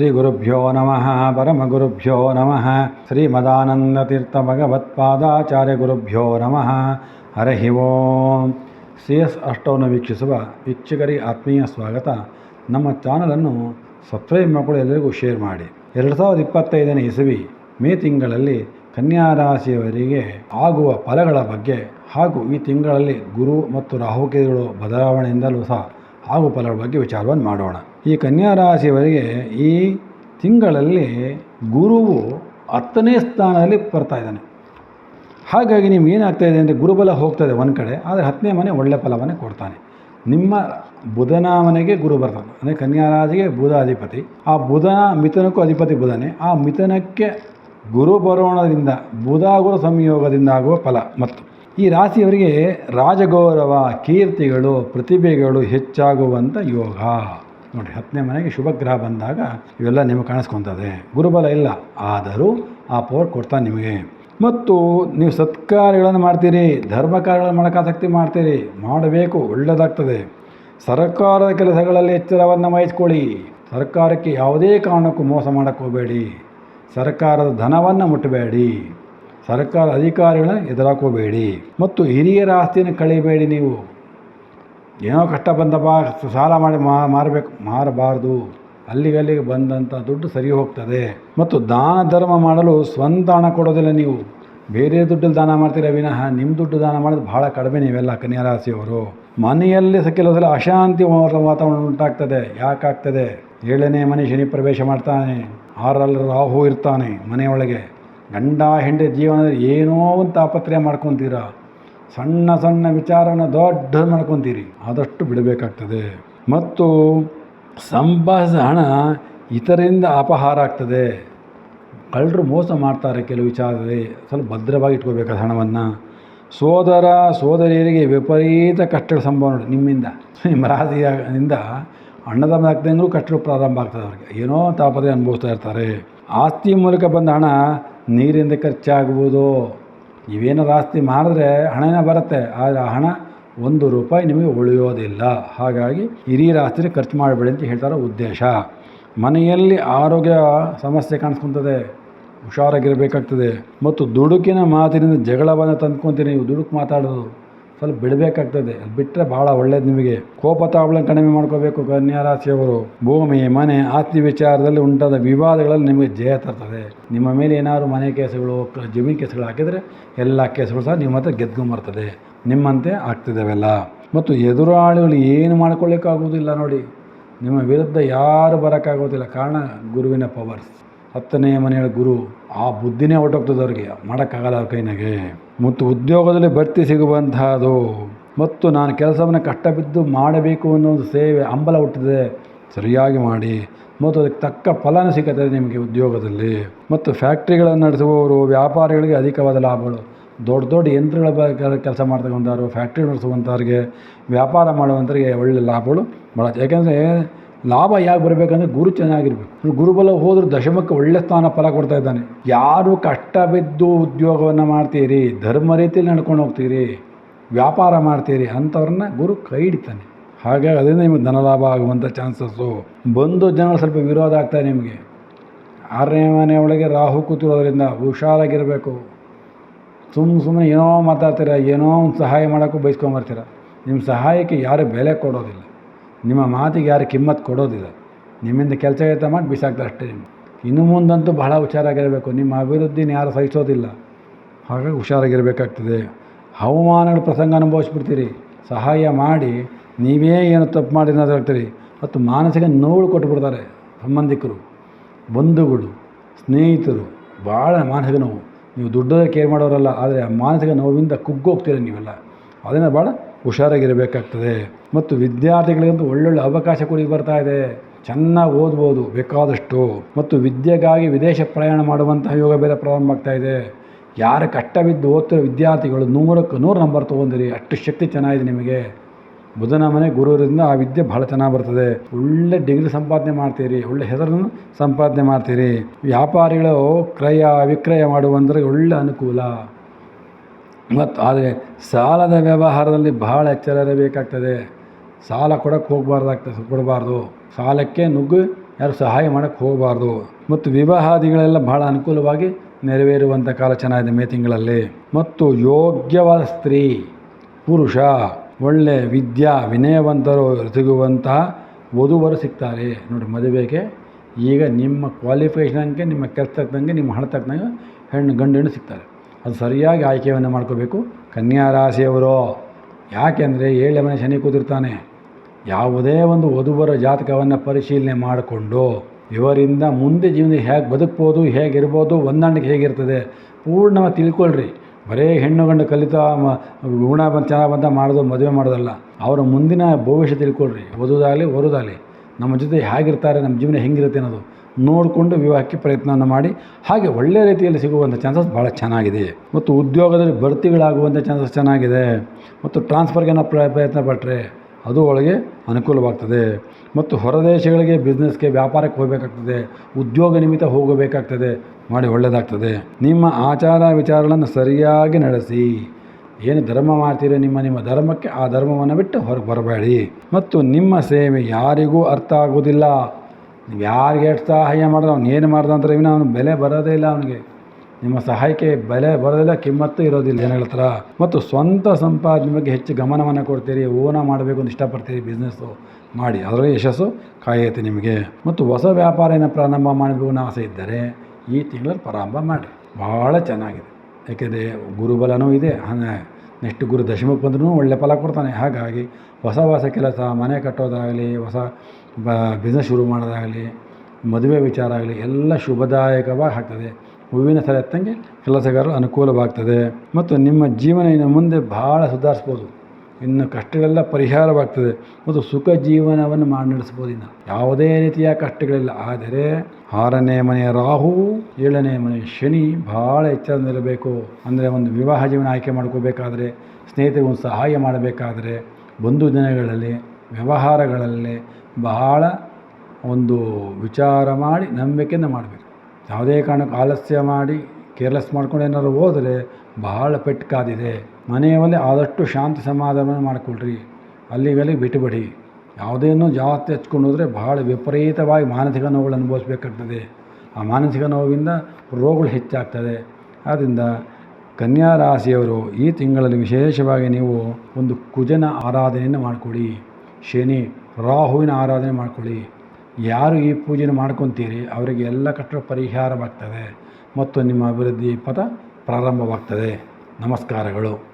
ಶ್ರೀ ಗುರುಭ್ಯೋ ನಮಃ ಪರಮಗುರುಭ್ಯೋ ನಮಃ ಶ್ರೀಮದಾನಂದತೀರ್ಥ ಭಗವತ್ಪಾದಾಚಾರ್ಯ ಗುರುಭ್ಯೋ ನಮಃ ಹರಹಿ ಓಂ ಸಿ ಎಸ್ ಅಷ್ಟವನ್ನು ವೀಕ್ಷಿಸುವ ವೀಕ್ಷಕರಿಗೆ ಆತ್ಮೀಯ ಸ್ವಾಗತ. ನಮ್ಮ ಚಾನಲನ್ನು ಸಬ್ಸ್ಕ್ರೈಬ್ ಮಾಡಿಕೊಂಡು ಎಲ್ಲರಿಗೂ ಶೇರ್ ಮಾಡಿ. ಎರಡು ಸಾವಿರದ ಇಪ್ಪತ್ತೈದನೇ ಇಸವಿ, ಮೇ ತಿಂಗಳಲ್ಲಿ ಕನ್ಯಾ ರಾಶಿಯವರಿಗೆ ಆಗುವ ಫಲಗಳ ಬಗ್ಗೆ ಹಾಗೂ ಈ ತಿಂಗಳಲ್ಲಿ ಗುರು ಮತ್ತು ರಾಹುಕೇತುಗಳು ಬದಲಾವಣೆಯಿಂದಲೂ ಸಹ ಆಗುವ ಫಲಗಳ ಬಗ್ಗೆ ವಿಚಾರವನ್ನು ಮಾಡೋಣ. ಈ ಕನ್ಯಾ ರಾಶಿಯವರಿಗೆ ಈ ತಿಂಗಳಲ್ಲಿ ಗುರುವು ಹತ್ತನೇ ಸ್ಥಾನದಲ್ಲಿ ಬರ್ತಾ ಇದ್ದಾನೆ. ಹಾಗಾಗಿ ನಿಮ್ಗೆ ಏನಾಗ್ತಾ ಇದೆ ಅಂದರೆ ಗುರುಬಲ ಹೋಗ್ತದೆ ಒಂದು ಕಡೆ, ಆದರೆ ಹತ್ತನೇ ಮನೆ ಒಳ್ಳೆ ಫಲವನ್ನೇ ಕೊಡ್ತಾನೆ. ನಿಮ್ಮ ಬುಧನ ಮನೆಗೆ ಗುರು ಬರ್ತಾನೆ. ಅಂದರೆ ಕನ್ಯಾ ರಾಶಿಗೆ ಬುಧ ಅಧಿಪತಿ. ಆ ಬುಧ ಮಿಥುನಕ್ಕೂ ಅಧಿಪತಿ ಬುಧನೇ. ಆ ಮಿಥನಕ್ಕೆ ಗುರು ಬರೋಣದಿಂದ, ಬುಧ ಗುರು ಸಂಯೋಗದಿಂದ ಆಗುವ ಫಲ ಮತ್ತು. ಈ ರಾಶಿಯವರಿಗೆ ರಾಜಗೌರವ, ಕೀರ್ತಿಗಳು, ಪ್ರತಿಭೆಗಳು ಹೆಚ್ಚಾಗುವಂಥ ಯೋಗ. ನೋಡಿ, ಹತ್ತನೇ ಮನೆಗೆ ಶುಭ ಗ್ರಹ ಬಂದಾಗ ಇವೆಲ್ಲ ನಿಮಗೆ ಕಾಣಿಸ್ಕೊತದೆ. ಗುರುಬಲ ಇಲ್ಲ, ಆದರೂ ಆ ಪವರ್ ಕೊಡ್ತಾನೆ ನಿಮಗೆ. ಮತ್ತು ನೀವು ಸತ್ಕಾರ್ಯಗಳನ್ನು ಮಾಡ್ತೀರಿ, ಧರ್ಮ ಕಾರ್ಯಗಳನ್ನು ಮಾಡೋಕ್ಕಾಸಕ್ತಿ ಮಾಡ್ತೀರಿ, ಮಾಡಬೇಕು, ಒಳ್ಳೆಯದಾಗ್ತದೆ. ಸರ್ಕಾರದ ಕೆಲಸಗಳಲ್ಲಿ ಎಚ್ಚರವನ್ನು ವಹಿಸ್ಕೊಳ್ಳಿ. ಸರ್ಕಾರಕ್ಕೆ ಯಾವುದೇ ಕಾರಣಕ್ಕೂ ಮೋಸ ಮಾಡಕ್ಕೆ ಹೋಗಬೇಡಿ. ಸರ್ಕಾರದ ಧನವನ್ನು ಮುಟ್ಟಬೇಡಿ. ಸರ್ಕಾರ ಅಧಿಕಾರಿಗಳನ್ನ ಎದುರಾಕೋಬೇಡಿ. ಮತ್ತು ಹಿರಿಯರ ಆಸ್ತಿಯನ್ನು ಕಳಿಬೇಡಿ ನೀವು. ಏನೋ ಕಷ್ಟ ಬಂದಪ್ಪ, ಸಾಲ ಮಾಡಿ ಮಾರಬೇಕು, ಮಾರಬಾರ್ದು. ಅಲ್ಲಿಗಲ್ಲಿಗೆ ಬಂದಂಥ ದುಡ್ಡು ಸರಿ ಹೋಗ್ತದೆ. ಮತ್ತು ದಾನ ಧರ್ಮ ಮಾಡಲು ಸ್ವಂತ ಹಣ ಕೊಡೋದಿಲ್ಲ ನೀವು. ಬೇರೆ ದುಡ್ಡಲ್ಲಿ ದಾನ ಮಾಡ್ತೀರ ವಿನಃ ನಿಮ್ಮ ದುಡ್ಡು ದಾನ ಮಾಡೋದು ಭಾಳ ಕಡಿಮೆ ನೀವೆಲ್ಲ ಕನ್ಯಾ ರಾಶಿಯವರು ಮನೆಯಲ್ಲಿ ಸಹ ಸಲ ಅಶಾಂತಿ ವಾತಾವರಣ ಉಂಟಾಗ್ತದೆ. ಯಾಕಾಗ್ತದೆ? ಏಳನೇ ಮನೆ ಶನಿ ಪ್ರವೇಶ ಮಾಡ್ತಾನೆ. ಆರಲ್ಲಿ ರಾಹು ಇರ್ತಾನೆ ಮನೆಯೊಳಗೆ. ಗಂಡ ಹೆಂಡ ಜೀವನದಲ್ಲಿ ಏನೋ ಒಂದು ತಾಪತ್ರಯ ಮಾಡ್ಕೊತೀರ? ಸಣ್ಣ ಸಣ್ಣ ವಿಚಾರನ ದೊಡ್ಡ ಮಾಡ್ಕೊತೀರಿ ಆದಷ್ಟು ಬಿಡಬೇಕಾಗ್ತದೆ. ಮತ್ತು ಸಂಪಾದಿಸಿದ ಹಣ ಇತರಿಂದ ಅಪಹಾರ ಆಗ್ತದೆ. ಕಳ್ಳರು ಮೋಸ ಮಾಡ್ತಾರೆ ಕೆಲವು ವಿಚಾರದಲ್ಲಿ. ಸ್ವಲ್ಪ ಭದ್ರವಾಗಿ ಇಟ್ಕೋಬೇಕಾದ ಹಣವನ್ನು. ಸೋದರ, ಸೋದರಿಯರಿಗೆ ವಿಪರೀತ ಕಷ್ಟಗಳ ಸಂಭವ ನೋಡಿ, ನಿಮ್ಮಿಂದ, ನಿಮ್ಮ ರಾಶಿಯಿಂದ ಅಣ್ಣದ ಆಗ್ದಂಗೂ ಕಷ್ಟಗಳು ಪ್ರಾರಂಭ ಆಗ್ತದೆ ಅವ್ರಿಗೆ. ಏನೋ ತಾಪತ್ರೆ ಅನುಭವಿಸ್ತಾ ಇರ್ತಾರೆ. ಆಸ್ತಿ ಮೂಲಕ ಬಂದ ಹಣ ನೀರಿಂದ ಖರ್ಚಾಗ್ಬೋದು. ನೀವೇನಾರು ಆಸ್ತಿ ಮಾರಿದ್ರೆ ಹಣನೇ ಬರುತ್ತೆ, ಆದರೆ ಆ ಹಣ ಒಂದು ರೂಪಾಯಿ ನಿಮಗೆ ಉಳಿಯೋದಿಲ್ಲ. ಹಾಗಾಗಿ ಹಿರಿಯರ ಆಸ್ತಿಯಲ್ಲಿ ಖರ್ಚು ಮಾಡಬೇಡಿ ಅಂತ ಹೇಳ್ತಾರೋ ಉದ್ದೇಶ. ಮನೆಯಲ್ಲಿ ಆರೋಗ್ಯ ಸಮಸ್ಯೆ ಕಾಣಿಸ್ಕೊತದೆ, ಹುಷಾರಾಗಿರಬೇಕಾಗ್ತದೆ, ಮತ್ತು ದುಡುಕಿನ ಮಾತಿನಿಂದ ಜಗಳವನ್ನು ತಂದ್ಕೊತೀನಿ, ನೀವು ದುಡುಕು ಮಾತಾಡೋದು. ಸ್ವಲ್ಪ ಬಿಡಬೇಕಾಗ್ತದೆ. ಅದು ಬಿಟ್ಟರೆ ಭಾಳ ಒಳ್ಳೇದು ನಿಮಗೆ. ಕೋಪ ತಾವಳನ್ನು ಕಡಿಮೆ ಮಾಡ್ಕೋಬೇಕು ಕನ್ಯಾ ರಾಶಿಯವರು ಭೂಮಿ, ಮನೆ, ಆಸ್ತಿ ವಿಚಾರದಲ್ಲಿ ಉಂಟಾದ ವಿವಾದಗಳಲ್ಲಿ ನಿಮಗೆ ಜಯ ತರ್ತದೆ. ನಿಮ್ಮ ಮೇಲೆ ಏನಾದ್ರು ಮನೆ ಕೇಸುಗಳು ಜಮೀನು ಕೇಸುಗಳು ಹಾಕಿದರೆ ಎಲ್ಲ ಕೇಸುಗಳು ಸಹ ನಿಮ್ಮ ಹತ್ರ ಗೆದ್ಕೊಂಬರ್ತದೆ ನಿಮ್ಮಂತೆ ಆಗ್ತಿದ್ದಾವೆಲ್ಲ. ಮತ್ತು ಎದುರಾಳಿಗಳು ಏನು ಮಾಡ್ಕೊಳ್ಳಿಕ್ಕಾಗುವುದಿಲ್ಲ ನೋಡಿ. ನಿಮ್ಮ ವಿರುದ್ಧ ಯಾರು ಬರೋಕ್ಕಾಗೋದಿಲ್ಲ ಕಾರಣ ಗುರುವಿನ ಪವರ್ಸ್ ಹತ್ತನೇ ಮನೆಯ ಗುರು ಆ ಬುದ್ಧಿನೇ ಹೊರಟೋಗ್ತದೆ ಅವ್ರಿಗೆ ಮಾಡೋಕ್ಕಾಗಲ್ಲ ಅವ್ರ ಕೈನಾಗೆ. ಮತ್ತು ಉದ್ಯೋಗದಲ್ಲಿ ಬಡ್ತಿ ಸಿಗುವಂತಹದ್ದು ಮತ್ತು ನಾನು ಕೆಲಸವನ್ನು ಕಷ್ಟ ಬಿದ್ದು ಮಾಡಬೇಕು ಅನ್ನೋ ಒಂದು ಸೇವೆ ಹಂಬಲ ಹುಟ್ಟಿದೆ. ಸರಿಯಾಗಿ ಮಾಡಿ. ಮತ್ತು ಅದಕ್ಕೆ ತಕ್ಕ ಫಲನೂ ಸಿಗುತ್ತದೆ ನಿಮಗೆ ಉದ್ಯೋಗದಲ್ಲಿ. ಮತ್ತು ಫ್ಯಾಕ್ಟ್ರಿಗಳನ್ನು ನಡೆಸುವವರು, ವ್ಯಾಪಾರಿಗಳಿಗೆ ಅಧಿಕವಾದ ಲಾಭಗಳು. ದೊಡ್ಡ ದೊಡ್ಡ ಯಂತ್ರಗಳ ಕೆಲಸ ಮಾಡ್ತಕ್ಕಂಥವ್ರು, ಫ್ಯಾಕ್ಟ್ರಿ ನಡೆಸುವಂಥವ್ರಿಗೆ, ವ್ಯಾಪಾರ ಮಾಡುವಂಥವ್ರಿಗೆ ಒಳ್ಳೆಯ ಲಾಭಗಳು ಭಾಳ ಯಾಕೆಂದರೆ ಲಾಭ ಯಾಕೆ ಬರಬೇಕಂದ್ರೆ ಗುರು ಚೆನ್ನಾಗಿರ್ಬೇಕು. ಗುರುಬಲ ಹೋದ್ರೆ ದಶಮಕ್ಕೆ ಒಳ್ಳೆ ಸ್ಥಾನ ಫಲ ಕೊಡ್ತಾ ಇದ್ದಾನೆ. ಯಾರು ಕಷ್ಟ ಬಿದ್ದು ಉದ್ಯೋಗವನ್ನು ಮಾಡ್ತೀರಿ, ಧರ್ಮ ರೀತಿಯಲ್ಲಿ ನಡ್ಕೊಂಡು ಹೋಗ್ತೀರಿ, ವ್ಯಾಪಾರ ಮಾಡ್ತೀರಿ ಅಂಥವ್ರನ್ನ ಗುರು ಕೈ ಹಿಡಿತಾನೆ. ಹಾಗಾಗಿ ಅದರಿಂದ ನಿಮಗೆ ಧನಲಾಭ ಆಗುವಂಥ ಚಾನ್ಸಸ್ಸು. ಬಂದು ಜನಗಳು ಸ್ವಲ್ಪ ವಿರೋಧ ಆಗ್ತಾರೆ ನಿಮಗೆ. ಆರನೇ ಮನೆ ಒಳಗೆ ರಾಹು ಕೂತಿರೋದ್ರಿಂದ ಹುಷಾರಾಗಿರಬೇಕು. ಸುಮ್ಮ ಸುಮ್ಮನೆ ಏನೋ ಮಾತಾಡ್ತೀರ, ಏನೋ ಒಂದು ಸಹಾಯ ಮಾಡೋಕ್ಕೂ ಬಯಸ್ಕೊಂಬರ್ತೀರ. ನಿಮ್ಮ ಸಹಾಯಕ್ಕೆ ಯಾರು ಬೆಲೆ ಕೊಡೋದಿಲ್ಲ. ನಿಮ್ಮ ಮಾತಿಗೆ ಯಾರು ಕಿಮ್ಮತ್ತು ಕೊಡೋದಿಲ್ಲ. ನಿಮ್ಮಿಂದ ಕೆಲಸ ಕೆಲಸ ಮಾಡಿ ಬಿಸಾಕ್ತಾರೆ ಅಷ್ಟೇ ನಿಮ್ಮ ಇನ್ನು ಮುಂದಂತೂ ಬಹಳ ಹುಷಾರಾಗಿರಬೇಕು. ನಿಮ್ಮ ಅಭಿವೃದ್ಧಿನ ಯಾರು ಸಹಿಸೋದಿಲ್ಲ. ಹಾಗಾಗಿ ಹುಷಾರಾಗಿರಬೇಕಾಗ್ತದೆ. ಹವಾಮಾನಗಳ ಪ್ರಸಂಗ ಅನುಭವಿಸ್ಬಿಡ್ತೀರಿ. ಸಹಾಯ ಮಾಡಿ. ನೀವೇ ಏನು ತಪ್ಪು ಮಾಡಿ ಹೇಳ್ತೀರಿ. ಮತ್ತು ಮಾನಸಿಕ ನೋವು ಕೊಟ್ಟುಬಿಡ್ತಾರೆ ಸಂಬಂಧಿಕರು. ಬಂಧುಗಳು, ಸ್ನೇಹಿತರು ಭಾಳ ಮಾನಸಿಕ ನೋವು. ನೀವು ದುಡ್ಡದ ಕೇರ್ ಮಾಡೋರಲ್ಲ, ಆದರೆ ಆ ಮಾನಸಿಕ ನೋವಿಂದ ಕುಗ್ಗೋಗ್ತೀರ ನೀವೆಲ್ಲ. ಅದನ್ನು ಭಾಳ ಹುಷಾರಾಗಿರಬೇಕಾಗ್ತದೆ. ಮತ್ತು ವಿದ್ಯಾರ್ಥಿಗಳಿಗಂತೂ ಒಳ್ಳೊಳ್ಳೆ ಅವಕಾಶ ಕೂಡ ಬರ್ತಾ ಇದೆ. ಚೆನ್ನಾಗಿ ಓದ್ಬೋದು, ಬೇಕಾದಷ್ಟು. ಮತ್ತು ವಿದ್ಯೆಗಾಗಿ ವಿದೇಶ ಪ್ರಯಾಣ ಮಾಡುವಂತಹ ಯೋಗ ಬೇರೆ ಪ್ರಾರಂಭ ಆಗ್ತಾ ಇದೆ. ಯಾರು ಕಷ್ಟ ಬಿದ್ದು ಓದ್ತಿರೋ ವಿದ್ಯಾರ್ಥಿಗಳು ನೂರಕ್ಕೆ ನೂರು ನಂಬರ್ ತೊಗೊಂಡಿರಿ, ಅಷ್ಟು ಶಕ್ತಿ ಚೆನ್ನಾಗಿದೆ ನಿಮಗೆ. ಬುಧನ ಮನೆ ಗುರುವರಿಂದ ಆ ವಿದ್ಯೆ ಭಾಳ ಚೆನ್ನಾಗಿ ಬರ್ತದೆ. ಒಳ್ಳೆ ಡಿಗ್ರಿ ಸಂಪಾದನೆ ಮಾಡ್ತೀರಿ, ಒಳ್ಳೆ ಹೆಸರನ್ನು ಸಂಪಾದನೆ ಮಾಡ್ತೀರಿ. ವ್ಯಾಪಾರಿಗಳು ಕ್ರಯ, ವಿಕ್ರಯ ಮಾಡುವಂದ್ರೆ ಒಳ್ಳೆ ಅನುಕೂಲ. ಮತ್ತು ಆದರೆ ಸಾಲದ ವ್ಯವಹಾರದಲ್ಲಿ ಭಾಳ ಎಚ್ಚರ ಇರಬೇಕಾಗ್ತದೆ ಸಾಲ ಕೊಡೋಕ್ಕೆ ಹೋಗಬಾರ್ದಾಗ್ತದೆ, ಕೊಡಬಾರ್ದು. ಸಾಲಕ್ಕೆ ನುಗ್ಗು ಯಾರು ಸಹಾಯ ಮಾಡೋಕ್ಕೆ ಹೋಗಬಾರ್ದು. ಮತ್ತು ವಿವಾಹಾದಿಗಳೆಲ್ಲ ಬಹಳ ಅನುಕೂಲವಾಗಿ ನೆರವೇರುವಂಥ ಕಾಲ ಚೆನ್ನಾಗಿದೆ ಮೇ ತಿಂಗಳಲ್ಲಿ. ಮತ್ತು ಯೋಗ್ಯವಾದ ಸ್ತ್ರೀ, ಪುರುಷ, ಒಳ್ಳೆ ವಿದ್ಯಾ ವಿನಯವಂತರು ಸಿಗುವಂತಹ ವಧುವರು ಸಿಗ್ತಾರೆ. ನೋಡಿ ಮದುವೆಗೆ ಈಗ ನಿಮ್ಮ ಕ್ವಾಲಿಫಿಕೇಷನ್ಗೆ ನಿಮ್ಮ ಕೆಲಸ ತಕ್ಕಂಗೆ, ನಿಮ್ಮ ಹಣ ತಕ್ಕಂಗೆ ಹೆಣ್ಣು ಗಂಡು ಹೆಣ್ಣು ಸಿಗ್ತಾರೆ. ಅದು ಸರಿಯಾಗಿ ಆಯ್ಕೆಯನ್ನು ಮಾಡ್ಕೋಬೇಕು. ಕನ್ಯಾ ರಾಶಿಯವರು ಯಾಕೆಂದರೆ ಏಳೆ ಮನೆ ಶನಿ ಕೂತಿರ್ತಾನೆ. ಯಾವುದೇ ಒಂದು ವಧುವರ ಜಾತಕವನ್ನು ಪರಿಶೀಲನೆ ಮಾಡಿಕೊಂಡು ಇವರಿಂದ ಮುಂದೆ ಜೀವನ ಹೇಗೆ ಬದುಕ್ಬೋದು, ಹೇಗಿರ್ಬೋದು, ಹೊಂದಾಣಿಕೆ ಹೇಗಿರ್ತದೆ ಪೂರ್ಣವಾಗಿ ತಿಳ್ಕೊಳ್ರಿ. ಬರೇ ಹೆಣ್ಣು ಗಂಡು ಕಲಿತಾ ಗುಣ ಬಂದು ಚೆನ್ನಾಗಿ ಬಂದ ಮಾಡೋದು ಮದುವೆ ಮಾಡೋದಲ್ಲ. ಅವರ ಮುಂದಿನ ಭವಿಷ್ಯ ತಿಳ್ಕೊಳ್ರಿ. ಓದೋದಾಗಲಿ ಓದೋದಾಗಲಿ ನಮ್ಮ ಜೊತೆ ಹೇಗಿರ್ತಾರೆ, ನಮ್ಮ ಜೀವನ ಹೆಂಗಿರುತ್ತೆ ಅನ್ನೋದು. ನೋಡಿಕೊಂಡು ವಿವಾಹಕ್ಕೆ ಪ್ರಯತ್ನವನ್ನು ಮಾಡಿ, ಹಾಗೆ ಒಳ್ಳೆಯ ರೀತಿಯಲ್ಲಿ ಸಿಗುವಂಥ ಚಾನ್ಸಸ್ ಭಾಳ ಚೆನ್ನಾಗಿದೆ. ಮತ್ತು ಉದ್ಯೋಗದಲ್ಲಿ ಬಡ್ತಿಗಳಾಗುವಂಥ ಚಾನ್ಸಸ್ ಚೆನ್ನಾಗಿದೆ. ಮತ್ತು ಟ್ರಾನ್ಸ್ಫರ್ಗೆ ನಾವು ಪ್ರಯತ್ನ ಪಟ್ಟರೆ ಅದು ಒಳಗೆ ಅನುಕೂಲವಾಗ್ತದೆ. ಮತ್ತು ಹೊರದೇಶಗಳಿಗೆ ಬಿಸ್ನೆಸ್ಗೆ ವ್ಯಾಪಾರಕ್ಕೆ ಹೋಗಬೇಕಾಗ್ತದೆ. ಉದ್ಯೋಗ ನಿಮಿತ್ತ ಹೋಗಬೇಕಾಗ್ತದೆ. ಮಾಡಿ ಒಳ್ಳೆಯದಾಗ್ತದೆ ನಿಮ್ಮ ಆಚಾರ ವಿಚಾರಗಳನ್ನು ಸರಿಯಾಗಿ ನಡೆಸಿ. ಏನು ಧರ್ಮ ಮಾಡ್ತೀರೋ ನಿಮ್ಮ ನಿಮ್ಮ ಧರ್ಮಕ್ಕೆ ಆ ಧರ್ಮವನ್ನು ಬಿಟ್ಟು ಹೊರಗೆ ಬರಬೇಡಿ. ಮತ್ತು ನಿಮ್ಮ ಸೇವೆ ಯಾರಿಗೂ ಅರ್ಥ ಆಗೋದಿಲ್ಲ ನೀವು ಯಾರಿಗೆ ಎಷ್ಟು ಸಹಾಯ ಮಾಡಿದ್ರೆ ಅವ್ನು ಏನು ಮಾಡ್ದ ಅಂದ್ರೆ ಇನ್ನು ಅವನು ಬೆಲೆ ಬರೋದೇ ಇಲ್ಲ ಅವನಿಗೆ. ನಿಮ್ಮ ಸಹಾಯಕ್ಕೆ ಬೆಲೆ ಬರೋದಿಲ್ಲ, ಕಿಮ್ಮತ್ತು ಇರೋದಿಲ್ಲ, ಏನು ಹೇಳ್ತಾರ? ಮತ್ತು ಸ್ವಂತ ಸಂಪಾದನೆ ಬಗ್ಗೆ ಹೆಚ್ಚು ಗಮನವನ್ನು ಕೊಡ್ತೀರಿ ಓನ ಮಾಡಬೇಕು ಅಂತ ಇಷ್ಟಪಡ್ತೀರಿ ಬಿಸ್ನೆಸ್ಸು ಮಾಡಿ. ಅದರಲ್ಲಿ ಯಶಸ್ಸು ಕಾಯುತ್ತೆ ನಿಮಗೆ. ಮತ್ತು ಹೊಸ ವ್ಯಾಪಾರನ ಪ್ರಾರಂಭ ಮಾಡಬೇಕು ಅನ್ನೋ ಆಸೆ ಇದ್ದರೆ ಈ ತಿಂಗಳಲ್ಲಿ ಪ್ರಾರಂಭ ಮಾಡಿ ಭಾಳ ಚೆನ್ನಾಗಿದೆ. ಯಾಕೆಂದರೆ ಗುರುಬಲನೂ ಇದೆ ನೆಕ್ಸ್ಟ್ ಗುರು ದಶಮಕ್ಕೆ ಬಂದ್ರೂ ಒಳ್ಳೆ ಫಲ ಕೊಡ್ತಾನೆ. ಹಾಗಾಗಿ ಹೊಸ ಹೊಸ ಕೆಲಸ, ಮನೆ ಕಟ್ಟೋದಾಗಲಿ, ಹೊಸ ಬ ಬಿಸ್ನೆಸ್ ಶುರು ಮಾಡೋದಾಗಲಿ, ಮದುವೆ ವಿಚಾರ ಆಗಲಿ, ಎಲ್ಲ ಶುಭದಾಯಕವಾಗಿ ಆಗ್ತದೆ. ಹೂವಿನ ಸರ ಎತ್ತಂಗೆ ಕೆಲಸಗಾರರು ಅನುಕೂಲವಾಗ್ತದೆ. ಮತ್ತು ನಿಮ್ಮ ಜೀವನ ಇನ್ನು ಮುಂದೆ ಭಾಳ ಸುಧಾರಿಸ್ಬೋದು. ಇನ್ನು ಕಷ್ಟಗಳೆಲ್ಲ ಪರಿಹಾರವಾಗ್ತದೆ. ಮತ್ತು ಸುಖ ಜೀವನವನ್ನು ಮಾಡಿ ನಡೆಸ್ಬೋದು ಇನ್ನು. ಯಾವುದೇ ರೀತಿಯ ಕಷ್ಟಗಳಿಲ್ಲ. ಆದರೆ ಆರನೇ ಮನೆಯ ರಾಹು, ಏಳನೇ ಮನೆ ಶನಿ ಭಾಳ ಎಚ್ಚರದಲ್ಲಿರಬೇಕು ಅಂದರೆ ಒಂದು ವಿವಾಹ ಜೀವನ ಆಯ್ಕೆ ಮಾಡ್ಕೋಬೇಕಾದ್ರೆ, ಸ್ನೇಹಿತರಿಗೆ ಒಂದು ಸಹಾಯ ಮಾಡಬೇಕಾದ್ರೆ, ಬಂಧು ದಿನಗಳಲ್ಲಿ, ವ್ಯವಹಾರಗಳಲ್ಲಿ ಬಹಳ ಒಂದು ವಿಚಾರ ಮಾಡಿ ನಂಬಿಕೆಯಿಂದ ಮಾಡಬೇಕು. ಯಾವುದೇ ಕಾರಣಕ್ಕೂ ಆಲಸ್ಯ ಮಾಡಿ, ಕೇರ್ಲೆಸ್ ಮಾಡ್ಕೊಂಡು ಏನಾದ್ರು ಹೋದರೆ ಬಹಳ ಪೆಟ್ಟು ಕಾದಿದೆ. ಮನೆಯಲ್ಲಿ ಆದಷ್ಟು ಶಾಂತಿ ಸಮಾಧಾನವನ್ನು ಮಾಡಿಕೊಳ್ರಿ. ಅಲ್ಲಿಗಲ್ಲಿ ಬಿಟ್ಟುಬಿಡಿ ಯಾವುದೇನೂ ಜಾಸ್ತಿ ಹಚ್ಕೊಂಡು ಹೋದರೆ ಬಹಳ ವಿಪರೀತವಾಗಿ ಮಾನಸಿಕ ನೋವುಗಳು ಅನುಭವಿಸ್ಬೇಕಾಗ್ತದೆ. ಆ ಮಾನಸಿಕ ನೋವಿಂದ ರೋಗಗಳು ಹೆಚ್ಚಾಗ್ತದೆ. ಆದ್ದರಿಂದ ಕನ್ಯಾ ರಾಶಿಯವರು ಈ ತಿಂಗಳಲ್ಲಿ ವಿಶೇಷವಾಗಿ ನೀವು ಒಂದು ಕುಜನ ಆರಾಧನೆಯನ್ನು ಮಾಡಿಕೊಡಿ. ಶನಿ ರಾಹುವಿನ ಆರಾಧನೆ ಮಾಡಿಕೊಳ್ಳಿ ಯಾರು ಈ ಪೂಜೆನ ಮಾಡ್ಕೊತೀರಿ ಅವರಿಗೆ ಎಲ್ಲ ಕಷ್ಟ ಪರಿಹಾರವಾಗ್ತದೆ ಮತ್ತು ನಿಮ್ಮ ಅಭಿವೃದ್ಧಿ ಪಥ ಪ್ರಾರಂಭವಾಗ್ತದೆ. ನಮಸ್ಕಾರಗಳು.